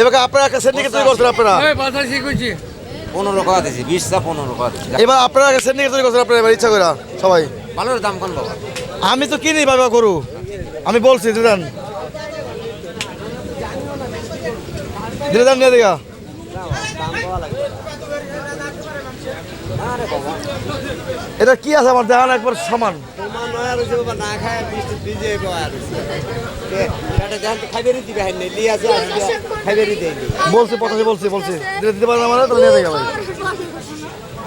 এবার আপনারা একটা সিন্ডিকেট তৈরি করছেন আপনারা? পনেরো টাকা দিছি বিশটা পনেরো টাকা দিছি এবার আপনারা একটা সিন্ডিকেট তৈরি করছেন আপনারা এবার ইচ্ছা করে সবাই। ভালোর দাম কোন বাবা। আমি তো কিনি বাবা গরু। আমি বলছি দিদান দিদান নিয়ে দিগা। এটা কি আছে আমার দেখান একবার সমান? বাবা না খায় বৃষ্টি ভিজে পাওয়া রয়েছে এটা জান খাইবেরি দিবে হাই নেই আছে খাইবেরি দেই বলছি বলছি বলছি। দিতে দিতে পারেন আমার তাহলে নিয়ে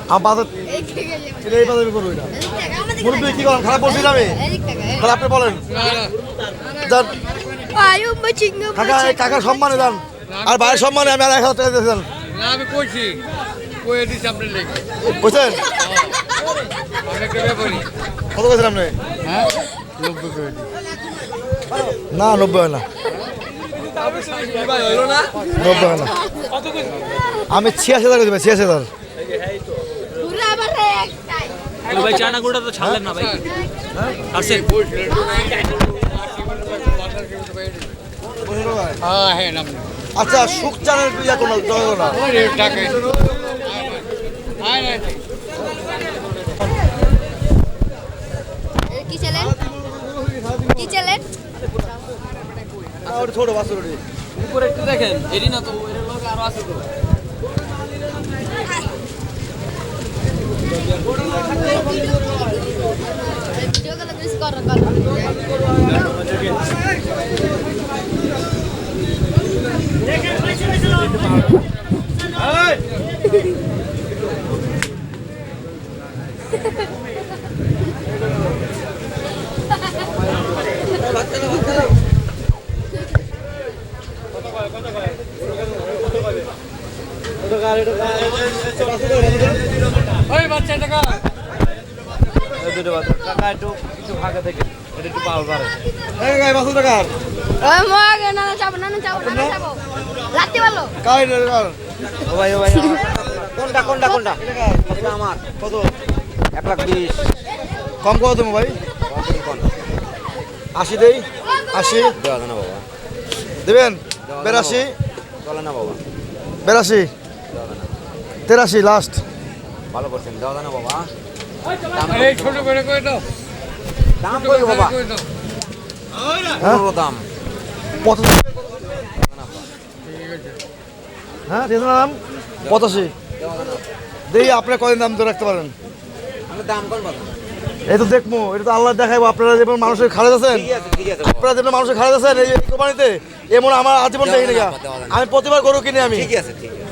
আমার বাজার এটা এই বাজারে করব এটা মুরব্বী কি করেন? খারাপ বলছি আমি? তাহলে আপনি বলেন। যান। কাকা সম্মানে যান। আর সম্মানে আমি আর এক হাজার টাকা দিয়েছেন না। আমি কইছি। কয়ে আপনার লেগে বুঝছেন আমি কেবে বলি। কত আপনি? হ্যাঁ? না নব্বই হয় না। নব্বই হয় না। আমি ছিয়াশি হাজার দেবেন ছিয়াশি হাজার। ভাই চায়না তো ছাড়লেন না ভাই। আসেন নাম আচ্ছা সুখ চানের ইয়া কোনো জয় না ওরে টাকা আয় না কি চ্যানেল কি চ্যানেল ওটা ছোট বাসুর উপরে একটু দেখেন এরই না তো এর লগে আরও আছে তো। ভিডিও কোনটা কোনটা কোনটা? আমার। কত? এক লাখ বিশ। কম কত তুমি ভাই। আশি দেই আশি। দেওয়া না বাবা। দেবেন? বেরাশি? চলে না বাবা। বেরাশি? তেরাশি লাস্ট ভালো করছেন না বাবা। এই ছোট করে কই দাও। দাম কই বাবা হ্যাঁ? দাম। পঁচাশি। হ্যাঁ ঠিক দাম পঁচাশি। দেখি আপনি কদিন দাম ধরে রাখতে পারেন? দাম কোন এই তো দেখব এটা তো আল্লাহ দেখাবো আপনারা যেমন মানুষের খারাপ আছেন ঠিক আছে ঠিক আছে বাবা। আপনারা যেমন মানুষের খারাপ আছেন এই কোরবানিতে এমন আমার আজীবন দেখি। আমি প্রতিবার গরু কিনে আমি ঠিক আছে ঠিক আছে